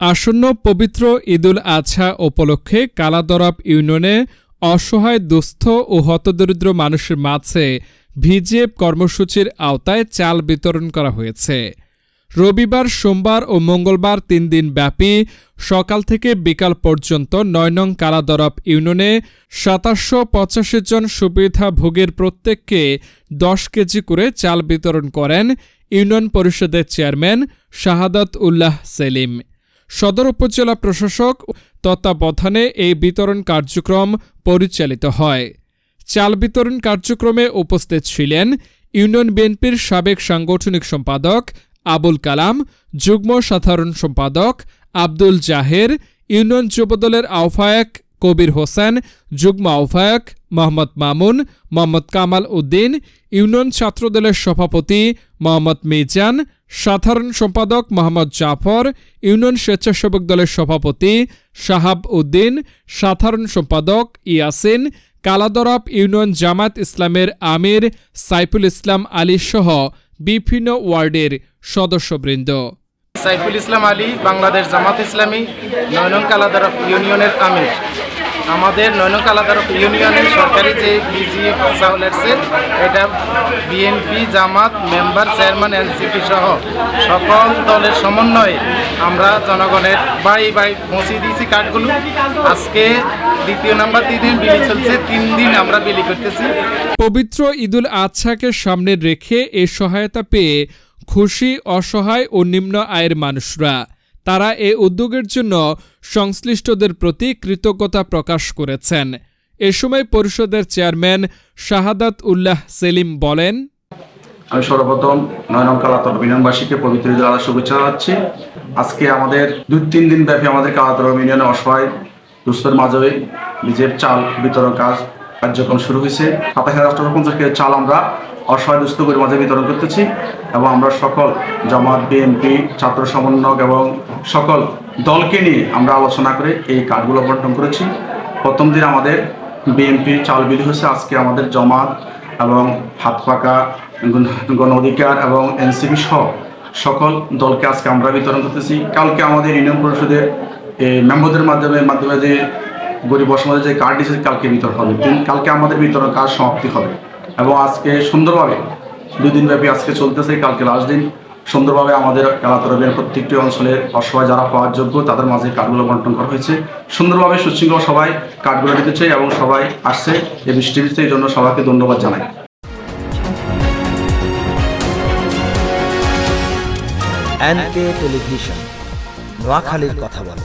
আসন্ন পবিত্র ঈদুল আজহা উপলক্ষে কালাদরব ইউনিয়নে অসহায়, দুস্থ ও হতদরিদ্র মানুষের মাঝে ভিজিএফ কর্মসূচির আওতায় চাল বিতরণ করা হয়েছে। রবিবার, সোমবার ও মঙ্গলবার তিন দিন ব্যাপী সকাল থেকে বিকাল পর্যন্ত নয় নং কালাদরব ইউনিয়নে সাতাশশো পঁচাশি জন সুবিধাভোগীর প্রত্যেককে দশ কেজি করে চাল বিতরণ করেন ইউনিয়ন পরিষদের চেয়ারম্যান শাহাদত উল্লাহ সেলিম। সদর উপজেলা প্রশাসক তত্ত্বাবধানে এই বিতরণ কার্যক্রম পরিচালিত হয়। চাল বিতরণ কার্যক্রমে উপস্থিত ছিলেন ইউনিয়ন বিএনপির সাবেক সাংগঠনিক সম্পাদক আবুল কালাম, যুগ্ম সাধারণ সম্পাদক আব্দুল জাহের, ইউনিয়ন যুবদলের আহ্বায়ক কবির হোসেন, যুগ্ম আহ্বায়ক মোহাম্মদ মামুন, মোহাম্মদ কামাল উদ্দিন, ইউনিয়ন ছাত্রদলের সভাপতি মোহাম্মদ মিজান সাধারণ সম্পাদক মোহাম্মদ জাফর, ইউনিয়ন স্বেচ্ছাসেবক দলের সভাপতি শাহাব উদ্দিন, সাধারণ সম্পাদক ইয়াসিন কালাদরব ইউনিয়ন জামাত ইসলামের আমির সাইফুল ইসলাম আলী সহ বিভিন্ন ওয়ার্ডের সদস্যবৃন্দ। সাইফুল ইসলাম আলী, বাংলাদেশ জামাত ইসলামী, নয়নং কালাদারফ ইউনিয়নের আমির। আমাদের নয়নং কালাদারফ ইউনিয়নের সরকারি যে বিজিএফ চাউল আসছে এটা BNP, Jamaat, member, chairman, NCP সহ সকল দলের সমন্বয়ে আমরা জনগণের বাই বাড়ি পৌঁছে দিয়েছি কার্ডগুলো। আজকে দ্বিতীয় নাম্বার দিন বিলি চলছে, তিন দিন আমরা বিলি করতেছি। পবিত্র ঈদুল আজহাকে সামনে রেখে এ সহায়তা পেয়ে খুশি, অসহায় ও নিম্ন আয়ের মানুষরা। তারা এ উদ্যোগের জন্য সংশ্লিষ্টদের প্রতি কৃতজ্ঞতা প্রকাশ করেছেন। এ সময় পরিষদের চেয়ারম্যান শাহাদাত উল্লাহ সেলিম বলেন, আমি সর্বপ্রথম নয়নম কালাতর ইউনিয়নবাসীকে পবিত্র ঈদের আলাদা শুভেচ্ছা জানাচ্ছি। আজকে আমাদের দুই তিন দিন ব্যাপী আমাদের কালাতর ইউনিয়নে অসহায় দুস্থের মাঝে নিজের চাল বিতরণ কাজ কার্যক্রম শুরু হয়েছে। সাতাশ হাজার আটশো পঞ্চাশ কেজি চাল আমরা অসহায় দুস্থ মাঝে বিতরণ করতেছি এবং আমরা সকল জামাত বিএনপি ছাত্র সমন্বয়ক এবং সকল দলকে নিয়ে আমরা আলোচনা করে এই কার্ডগুলো বন্টন করেছি। প্রথম দিন আমাদের বিএনপি চাল বিলি হয়েছে। আজকে আমাদের জমাত এবং হাত পাকা গণ- অধিকার এবং এনসিপি সহ সকল দলকে আজকে আমরা বিতরণ করতেছি। কালকে আমাদের ইউনিয়ন পরিষদের এ, মেম্বারদের মাধ্যমে মাধ্যমে যে গরিব অসমাজে যে কার্ড দিয়েছে কালকে বিতরণ হবে। কালকে আমাদের বিতরণ কাজ সমাপ্তি হবে। এবং আজকে সুন্দরভাবে দুই দিন ব্যাপী আজকে চলতেছে কালকে লাস্ট দিন। সুন্দরভাবে আমাদের কালাতরবের প্রত্যেকটি অঞ্চলের অসহায় যারা পাওয়ার যোগ্য, তাদের মাঝে কার্ডগুলো বন্টন করা হয়েছে। সুন্দরভাবে সুশৃঙ্খল সবাই কার্ডগুলো দিতেছে এবং সবাই আসছে এই বৃষ্টি বৃষ্টি এই জন্য সবাইকে ধন্যবাদ জানাই। টেলিভিশন নোয়াখালীর কথা বলে।